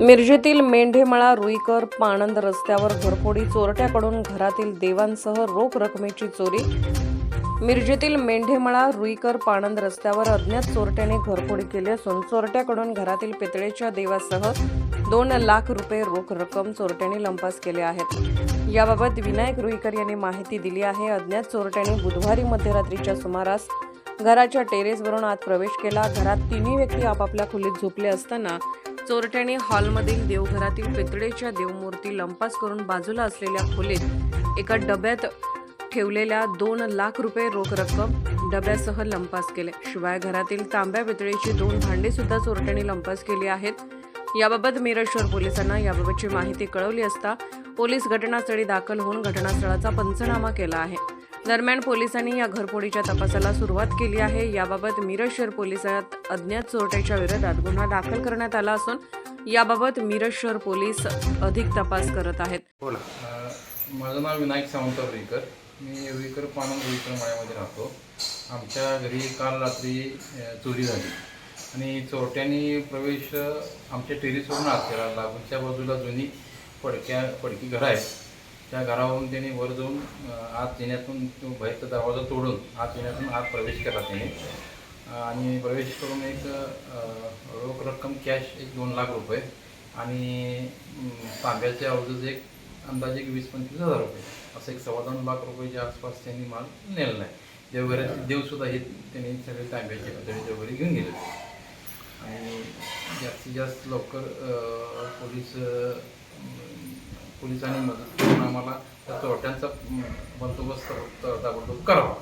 मिरजेतील मेंढेमळा रुईकर पाणंद रस्त्यावर घरफोडी चोरट्याकडून घरातील देवांसह रोख रकमेची चोरी. मिरजेतील मेंढेमळा रुईकर पाणंद रस्त्यावर अज्ञात चोरट्याने घरफोडी केली असून चोरट्याकडून घरातील पितळेच्या देवासह दोन लाख रुपये रोख रक्कम चोरट्याने लंपास केले आहेत. याबाबत विनायक रुईकर यांनी माहिती दिली आहे. अज्ञात चोरट्याने बुधवारी मध्यरात्रीच्या सुमारास घराच्या टेरेसवरून आत प्रवेश केला. घरात तिन्ही व्यक्ती आपापल्या खोलीत झोपले असताना चोरट्याने हॉलमधील देवघरातील पितळेच्या देवमूर्ती लंपास करून बाजूला असलेल्या खोलीत एका डब्यात ठेवलेल्या दोन लाख रुपये रोख रक्कम डब्यासह लंपास केले. शिवाय घरातील तांब्या पितळेची दोन भांडी सुद्धा चोरट्याने लंपास केली आहेत. याबाबत मिरज शहर पोलिसांना याबाबतची माहिती कळवली असता पोलीस घटनास्थळी दाखल होऊन घटनास्थळाचा पंचनामा केला आहे. दरम्यान पोलिसांनी या घरफोडीच्या तपासाला सुरुवात केली आहे. याबाबत मिरज शहर पोलिसात अज्ञात चोरट्याच्या विरोधात गुन्हा दाखल करण्यात आला असून याबाबत मिरज शहर पोलीस अधिक तपास करत आहेत. बोला. माझं नाव विनायक सावंत रुईकर मी रुईकर पानम रुईकर माळ्यामध्ये राहतो. आमच्या घरी काल रात्री चोरी झाली. आणि चोरट्यांनी प्रवेश आमच्या टेरेसवरून आत केला. लागूनच्या बाजूला जुनी पडक्या पडकी घरं आहेत. त्या घरावरून त्यांनी वर जाऊन आत येण्यातून तो बाहेरचा दरवाजा तोडून आत येण्यातून आत प्रवेश केला त्याने. आणि प्रवेश करून एक रोख रक्कम कॅश एक दोन लाख रुपये आणि तांब्याच्या अवजच एक अंदाजे एक वीस पंचवीस हजार रुपये. असं एक सव्वा दोन लाख रुपयाच्या आसपास त्यांनी माल नेलेला आहे. देवघराचे देवसुद्धा हे त्यांनी सगळे तांब्याचे पितळेचे वगैरे घेऊन गेले. आणि जास्तीत जास्त लवकर पोलीस पोलिसांनी मदत करून आम्हाला त्या चोरट्यांचा बंदोबस्त ताबडतोब करावा.